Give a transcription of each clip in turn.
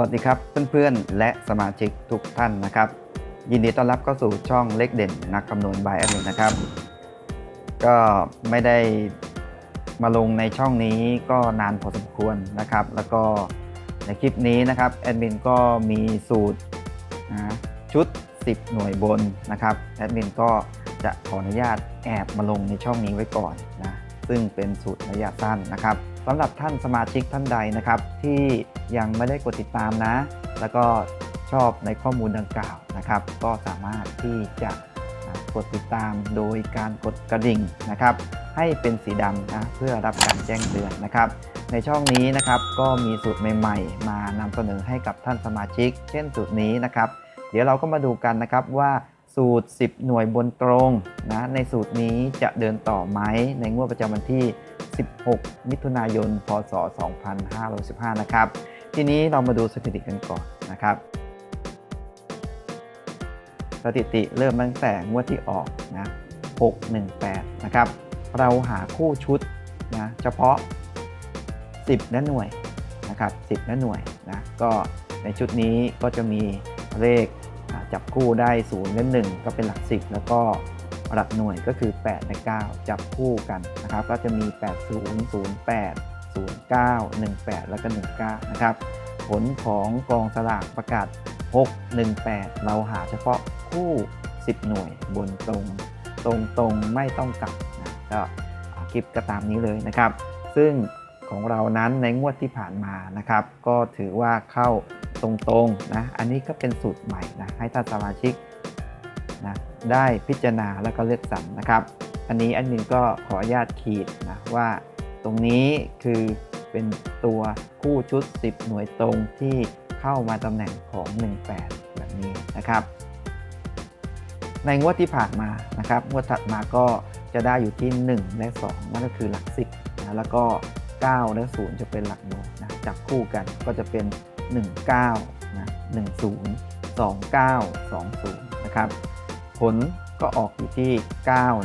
สวัสดีครับเพื่อนๆ และสมาชิกทุกท่านนะครับ ยินดีต้อนรับเข้าสู่ช่องเลขเด่นนักคำนวณบายแอดมินนะครับ ก็ไม่ได้มาลงในช่องนี้ก็นานพอสมควรนะครับ แล้วก็ในคลิปนี้นะครับแอดมินก็มีสูตรนะชุด 10 หน่วยบนนะครับแอดมินก็จะขออนุญาตแอบมาลงในช่องนี้ไว้ก่อนนะซึ่งเป็นสูตรระยะสั้นนะครับ สำหรับท่านสมาชิกท่านใดนะครับ ที่ยังไม่ได้กดติดตามนะ แล้วก็ชอบในข้อมูลดังกล่าวนะครับ ก็สามารถที่จะกดติดตามโดยการกดกระดิ่งนะครับ ให้เป็นสีดำนะเพื่อรับการแจ้งเตือนนะครับ ในช่องนี้นะครับก็มีสูตรใหม่ ๆ มานำเสนอให้กับท่านสมาชิก เช่นสูตรนี้นะครับ เดี๋ยวเราก็มาดูกันนะครับว่า สูตร 10 หน่วยบนตรงนะในสูตรนี้จะเดินต่อไหมในงวดประจำวันที่ 16 มิถุนายน พศ 2515 นะครับ ทีนี้เรามาดูสถิติกันก่อนนะครับ สถิติเริ่มตั้งแต่งวดที่ออกนะ 618 นะครับ เราหาคู่ชุดนะเฉพาะ 10 และหน่วยนะครับ 10 และหน่วยนะก็ในชุดนี้ก็จะมีเลข จับคู่ได้0และ1ก็เป็นหลัก 10 แล้วก็หลักหน่วยก็คือ 8 และ 9 จับคู่กันนะครับ ก็จะมี 80 08 09 18 แล้วก็ 19 นะครับ ผลของกองสลากประกาศ 618 เราหาเฉพาะคู่ 10 หน่วยบนตรงตรงตรงไม่ต้องกลับนะก็คลิปก็ตามนี้เลยนะครับ ซึ่งของเรานั้นในงวดที่ผ่านมานะครับ ก็ถือว่าเข้า ตรงๆนะอันนี้ก็เป็นสูตรใหม่นะให้ท่านสมาชิกนะได้พิจารณาแล้วก็เลือกสรรนะครับ อันนี้อันมินก็ขออนุญาตขีดนะว่าตรงนี้คือเป็นตัวคู่ชุด 10 หน่วยตรงที่เข้ามาตำแหน่งของ 18 แบบนี้นะครับ ในงวดที่ผ่านมานะครับงวดถัดมาก็จะได้อยู่ที่ 1 และ 2 นั่นก็คือหลัก 10นะแล้วก็ 9 และ 0 จะเป็นหลักหน่วยนะจับคู่กันก็จะเป็น 19นะ10 29 20 นะครับ ผลก็ออกอยู่ที่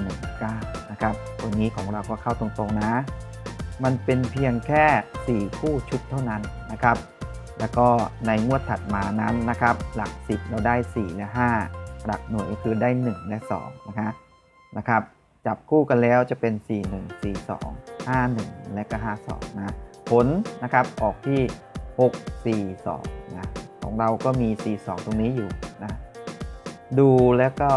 919 นะครับ ตัวนี้ของเราก็เข้าตรงๆนะ มันเป็นเพียงแค่ 4 คู่ชุดเท่านั้นนะครับ แล้วก็ในงวดถัดมานั้นนะครับ หลัก 10 เราได้ 4 และ 5 หลักหน่วยก็คือได้ 1 และ 2 นะคะนะครับจับคู่กันแล้วจะเป็น 4 1 4 2 5 1 และก็ 5 2 นะ ผลนะครับออกที่ 6 4 2นะของเราก็มี 4 2 ตรงนี้อยู่นะดูแล้วก็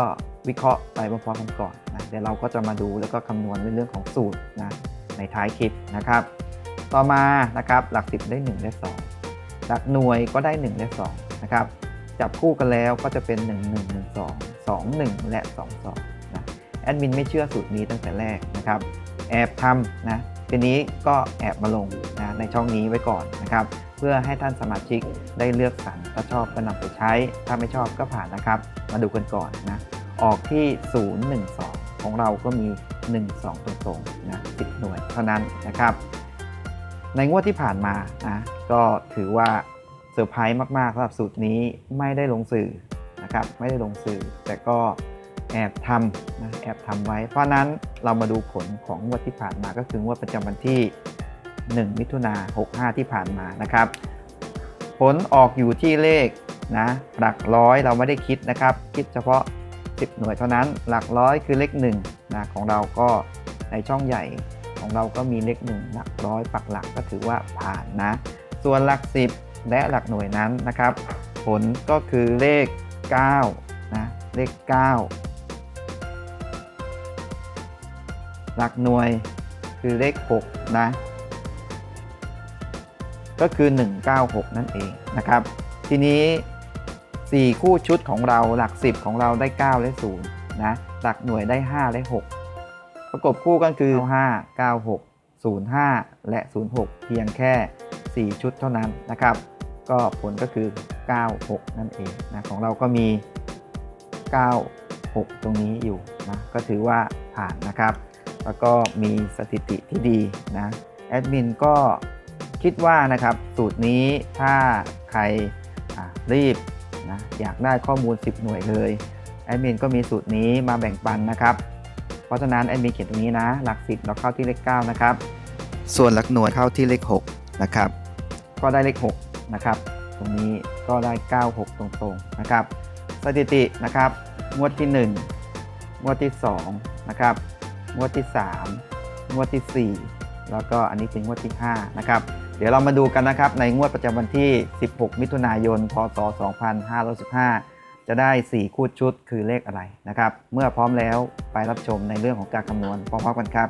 วิเคราะห์ไปพร้อมๆกันก่อนนะเดี๋ยวเราก็จะมาดูแล้วก็คำนวณในเรื่องของสูตรนะในท้ายคลิปนะครับ ต่อมานะครับหลัก 10 ได้ 1 และ 2 หลักหน่วยก็ได้ 1 และ 2 นะครับ จับคู่กันแล้วก็จะเป็น 1 1 1 2 2 1 และ 2 2นะแอดมินไม่เชื่อสูตรนี้ตั้งแต่แรกนะครับ แอบทำนะทีนี้ก็แอบมาลงนะในช่องนี้ไว้ก่อนนะครับ เพื่อให้ท่านสมาชิกได้เลือกสรรถ้าชอบก็นำไปใช้ ถ้าไม่ชอบก็ผ่านนะครับ มาดูกันก่อนนะ ออกที่ 012 ของเราก็มี 12 ตรงๆนะ10 หน่วยเท่านั้นนะครับ ในงวดที่ผ่านมานะก็ถือว่าเซอร์ไพรส์มากๆสำหรับสูตรนี้ไม่ได้ลงสื่อนะครับ ไม่ได้ลงสื่อ แต่ก็แอบทำนะแอบทำไว้ เพราะนั้นเรามาดูผลของงวดที่ผ่านมาก็คืองวดประจำวันที่ 1 มิถุนา65 ที่ผ่านมานะครับ ผลออกอยู่ที่เลขนะหลักร้อยเราไม่ได้คิดนะครับ คิดเฉพาะ 10 หน่วยเท่านั้นหลักร้อยคือเลข1นะของเราก็ในช่องใหญ่ของเราก็มีเลข1หลักร้อยปักหลักก็ถือว่าผ่านนะ ส่วนหลัก 10 และหลักหน่วยนั้นนะครับ ผลก็คือเลข9นะเลข 9หลักหน่วยคือเลข 6 นะ ก็คือ 196 นั่นเองนะครับ ทีนี้ 4 คู่ชุดของเราหลัก 10 ของเราได้ 9 และ0นะหลักหน่วยได้ 5 และ 6 ประกบคู่กันคือ 5 96 05 และ 06 เพียงแค่ 4 ชุดเท่านั้นนะครับ ก็ผลก็คือ 96 นั่นเองนะของเราก็มี 96 ตรงนี้อยู่นะก็ถือว่าผ่านนะครับ แล้วก็มีสถิติที่ดีนะแอดมินก็ คิดว่านะครับสูตรนี้ถ้าใครอะรีบนะอยากได้ข้อมูล 10 หน่วยเลยแอดมินก็มีสูตรนี้มาแบ่งปันนะครับ เพราะฉะนั้นแอดมินเขียนตรงนี้นะ หลัก 10 เราเข้าที่เลข 9 นะครับ ส่วนหลักหน่วยเข้าที่เลข 6 นะครับ ก็ได้เลข 6 นะครับ ตรงนี้ก็ได้ 96 ตรงๆ นะครับ สถิตินะครับ งวดที่ 1 งวดที่ 2 นะครับ งวดที่ 3 งวดทีสี่4 แล้วก็อันนี้เป็นงวดที่ 5 นะครับ เดี๋ยวเรามาดูกันนะครับในงวดประจำวันที่ 16 มิถุนายน พศ 2515 จะได้ 4 คู่ชุดคือเลขอะไรนะครับ เมื่อพร้อมแล้วไปรับชมในเรื่องของการคำนวณพร้อมๆกันครับ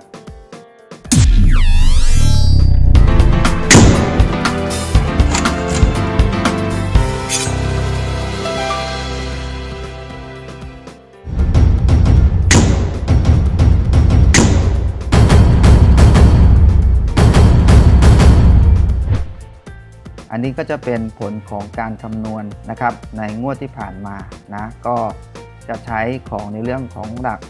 อันนี้ก็จะเป็นผลของการคำนวณนะครับในงวดที่ผ่านมานะก็จะใช้ของในเรื่องของหลัก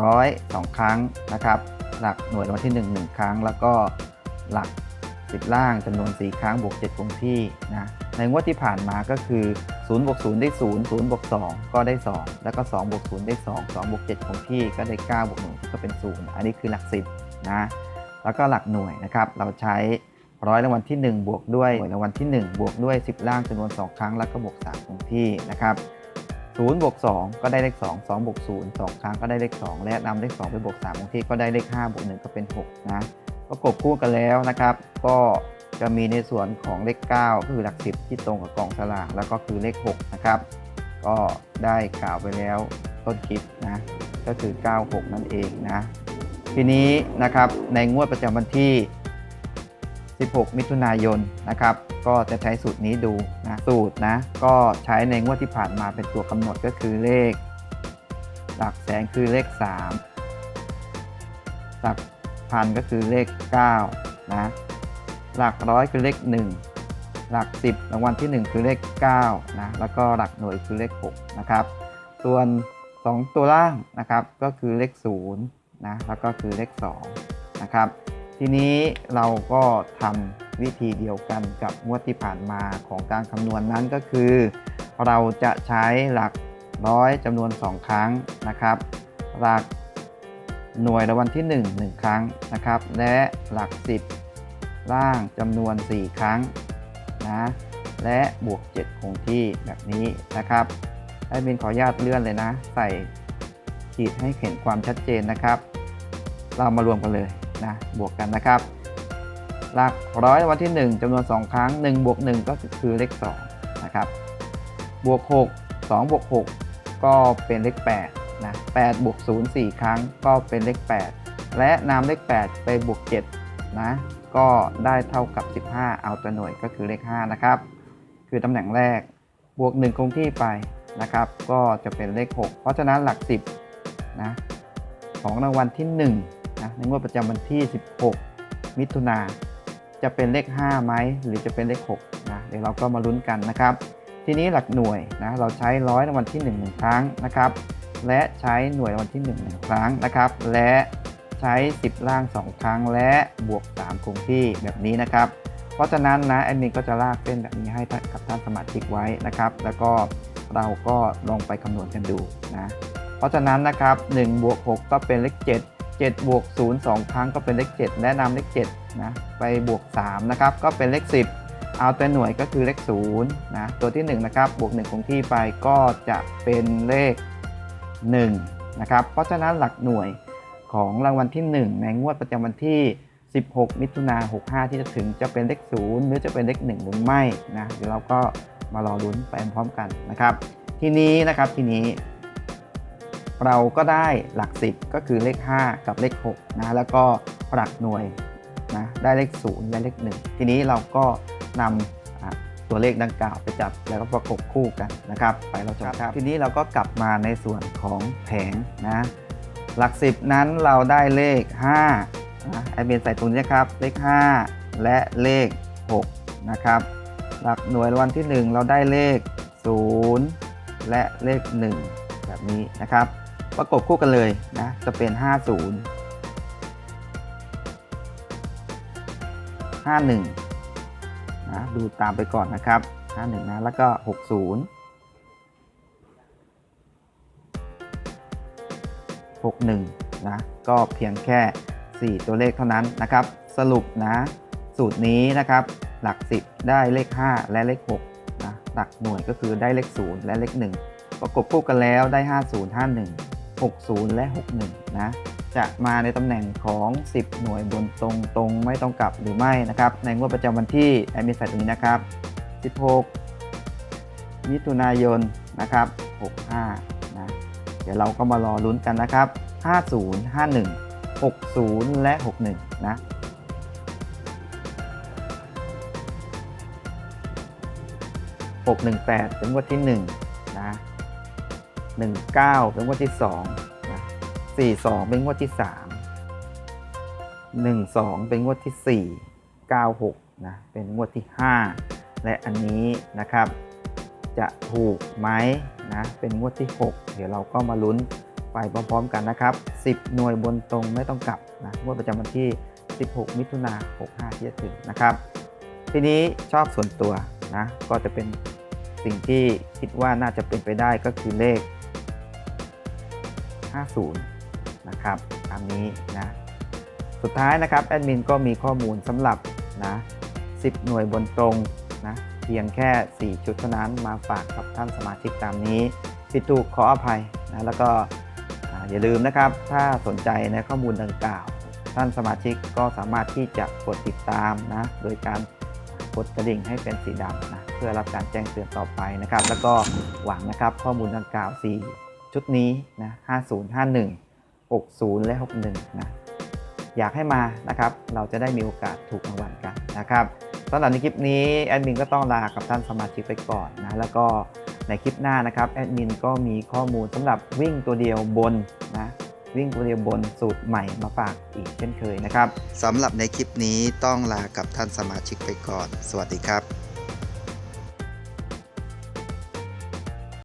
ร้อยสองครั้งนะครับ หลักหน่วยรางวัลที่ 1 1 ครั้ง แล้วก็หลัก10ล่างจำนวน 4 ครั้งบวก7คงที่นะในงวดที่ผ่านมาก็คือ0บวก0ได้ 0 0บวก2ก็ได้ 2 แล้วก็2บวก0ได้ 2 2บวก7คงที่ก็ได้9บวก1ก็เป็น 0 อันนี้คือหลัก 10นะแล้วก็หลักหน่วยนะครับเราใช้ ร้อยรางวัลที่ 1 บวกด้วยหน่วยรางวัลที่ 1 บวกด้วย 10 ล่างจำนวน 2 ครั้ง แล้วก็บวก3คงที่นะครับ0บวก2ก็ได้เลข 2 2บวก0 2 ครั้งก็ได้เลข 2 และนำเลข 2 ไปบวก3คงที่ก็ได้เลข 5 บวก 1 ก็เป็น 6 นะประกบคู่กันแล้วนะครับ ก็จะมีในส่วนของเลข 9 ก็คือหลัก 10 ที่ตรงกับกล่องสลากแล้วก็คือเลข 6 นะครับ ก็ได้กล่าวไปแล้วต้นคลิปนะก็คือ 96 นั่นเองนะทีนี้นะครับในงวดประจำวันที่ 16 มิถุนายนนะครับก็จะใช้สูตรนี้ดูนะสูตรนะก็ใช้ในงวดที่ผ่านมาเป็นตัวกำหนดก็คือเลข หลักแสนคือเลข 3 หลักพันก็คือเลข9นะหลักร้อยคือเลข 1 หลัก 10รางวัลที่ 1 คือเลข9นะแล้วก็หลักหน่วยคือเลข6นะครับส่วน 2 ตัวล่างนะครับก็คือเลข0นะแล้วก็คือเลข2นะครับ ทีนี้เราก็ทำวิธีเดียวกันกับงวดที่ผ่านมาของการคำนวณนั้นก็คือ เราจะใช้หลักร้อยจำนวน 2 ครั้งนะครับ หลักหน่วยรางวัลที่ 1 1 ครั้งนะครับ และหลัก 10 ล่างจำนวน 4 ครั้งนะและบวก 7 คงที่แบบนี้นะครับแอดมินขออนุญาตเลื่อนเลยนะ ใส่ขีดให้เห็นความชัดเจนนะครับ เรามารวมกันเลย นะบวกกันนะครับ หลักร้อยวันที่ 1จำนวน 2 ครั้ง1บวก1ก็คือเลข2นะครับบวก 6 2บวก6ก็เป็นเลข8นะ8บวก0 4 ครั้งก็เป็นเลข 8 และนำเลข 8 ไปบวก7นะก็ได้เท่ากับ 15 เอาตัวหน่วยก็คือเลข 5 นะครับ คือตำแหน่งแรกบวก 1 คงที่ไปนะครับ ก็จะเป็นเลข 6 เพราะฉะนั้นหลัก 10นะของรางวัลที่1นะ ในงวดประจำวันที่ 16 มิถุนาจะเป็นเลข 5 ไหมหรือจะเป็นเลข6นะเดี๋ยวเราก็มาลุ้นกันนะครับ ทีนี้หลักหน่วยนะเราใช้ร้อยรางวัลที่1 1ครั้งนะครับ และใช้หน่วยรางวัลที่1 1ครั้งนะครับ และใช้ 10 ล่าง 2 ครั้ง และบวก 3 คงที่แบบนี้นะครับ เพราะฉะนั้นนะแอดมินก็จะลากเส้นแบบนี้ให้กับท่านสมาชิกไว้นะครับ แล้วก็เราก็ลองไปคำนวณกันดูนะเพราะฉะนั้นนะครับ1บวก6ก็เป็นเลข 7 7บวก0 2 ครั้งก็เป็นเลข 7และนำเลข7นะไปบวก3นะครับก็เป็นเลข 10 เอาตัวหน่วยก็คือเลข0นะตัวที่1นะครับบวก1คงที่ไปก็จะเป็นเลข1นะครับเพราะฉะนั้นหลักหน่วยของรางวัลที่ 1 ในงวดประจำวันที่ 16 มิถุนา65 ที่จะถึงจะเป็นเลข 0 หรือจะเป็นเลข 1 หรือไม่นะเดี๋ยวเราก็มารอลุ้นไปพร้อมกันนะครับ ทีนี้นะครับทีนี้ เราก็ได้หลัก 10 ก็คือเลข 5 กับเลข6นะแล้วก็หลักหน่วยนะได้เลข 0 และเลข 1 ทีนี้เราก็นำตัวเลขดังกล่าวไปจับแล้วก็ประกบคู่กันนะครับ ไปเราชมครับ ทีนี้เราก็กลับมาในส่วนของแผงนะหลัก 10 นั้นเราได้เลข5นะไอเบนใส่ตรงนี้ครับ เลข 5 และเลข 6 นะครับ หลักหน่วยรางวัลที่ 1 เราได้เลข 0 และเลข 1 แบบนี้นะครับ ประกบคู่กันเลยนะจะเป็น 50 51นะดูตามไปก่อนนะครับ 51 นะ แล้วก็ 60 61 นะ ก็เพียงแค่ 4 ตัวเลขเท่านั้นนะครับ สรุปนะ สูตรนี้นะครับ หลัก 10 ได้เลข 5 และเลข6นะหลักหน่วยก็คือได้เลข 0 และเลข 1 ประกบคู่กันแล้วได้ 50 51 60 และ 61 นะ จะมาในตำแหน่งของ 10 หน่วยบนตรงตรงไม่ต้องกลับหรือไม่นะครับ ในงวดประจำวันที่แอดมินใส่ตรงนี้นะครับ 16 มิถุนายนนะครับ 65 นะ เดี๋ยวเราก็มารอลุ้นกันนะครับ 50 51 60 และ 61 นะ618เป็นงวดที่1นะ 19 เป็นงวดที่2นะ42 เป็นงวดที่ 3 12 เป็นงวดที่ 4 96 นะ เป็นงวดที่ 5 และอันนี้นะครับ จะถูกไหมนะ เป็นงวดที่ 6 เดี๋ยวเราก็มาลุ้นไปพร้อมๆกันนะครับ 10 หน่วยบนตรงไม่ต้องกลับนะ งวดประจำวันที่ 16 มิถุนา65 ที่จะถึงนะครับ ทีนี้ชอบส่วนตัวนะ ก็จะเป็นสิ่งที่คิดว่าน่าจะเป็นไปได้ก็คือเลข 50 นะครับตามนี้นะสุดท้ายนะครับแอดมินก็มีข้อมูลสำหรับนะ10 หน่วยบนตรงนะเพียงแค่ 4 ชุดเท่านั้นมาฝากกับท่านสมาชิกตามนี้ผิดถูกขออภัยนะแล้วก็อย่าลืมนะครับ ถ้าสนใจในข้อมูลดังกล่าว ท่านสมาชิกก็สามารถที่จะกดติดตามนะโดยการกดกระดิ่งให้เป็นสีดำนะเพื่อรับการแจ้งเตือนต่อไปนะครับ แล้วก็หวังนะครับข้อมูลดังกล่าว4 ชุดนี้นะ5051 60 และ 61 นะ อยากให้มานะครับ เราจะได้มีโอกาสถูกรางวัลกันนะครับสำหรับในคลิปนี้แอดมินก็ต้องลากับท่านสมาชิกไปก่อนนะ แล้วก็ในคลิปหน้านะครับแอดมินก็มีข้อมูลสำหรับวิ่งตัวเดียวบนนะวิ่งตัวเดียวบนสูตรใหม่มาฝากอีกเช่นเคยนะครับสำหรับในคลิปนี้ต้องลากับท่านสมาชิกไปก่อน สวัสดีครับ